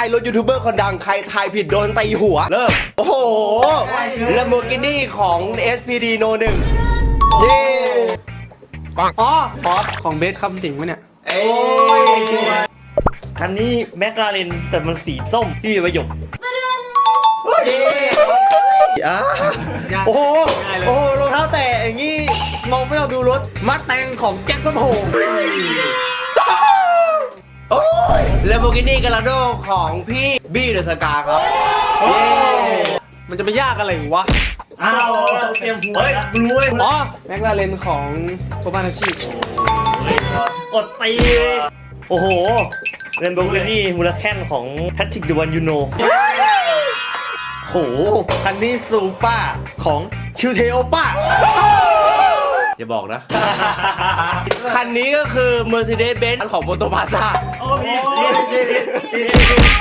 ายรถยูทูบเบอร์คนดัง ใครทายผิดโดนตีหัว เริ่ม โอ้โห Lamborghini ของ SPD No 1เย้อ๋อป๊อปของเบสคำสิงห์วะเนี่ยคันนี้แมคลาเรนแต่มันสีส้มที่มีประโยคอะโอ้โหโอ้โหรองเท้าแตะอย่างงี้มองไม่เอาดูรถมัดแตงของแจ็คพระโพงโอ้ย Lamborghini Gallardo ของพี่บี้เดอะสกาครับเย้มันจะไปยากอะไรวะ อ้าวเตรียมหัวเฮ้ยกูรู้เว้ยอ๋อแม็กลาเรนของโคบานาชิกดตี โอ้โหเรนโบว์นี่มูลค่าของแพทริกเดวันยูโนโหคันนี้ซูเปอร์ของคิวเทโอป้าอย่าบอกนะ คันนี้ก็คือ Mercedes-Benz ของโมโตพาซ่าโอ้พี่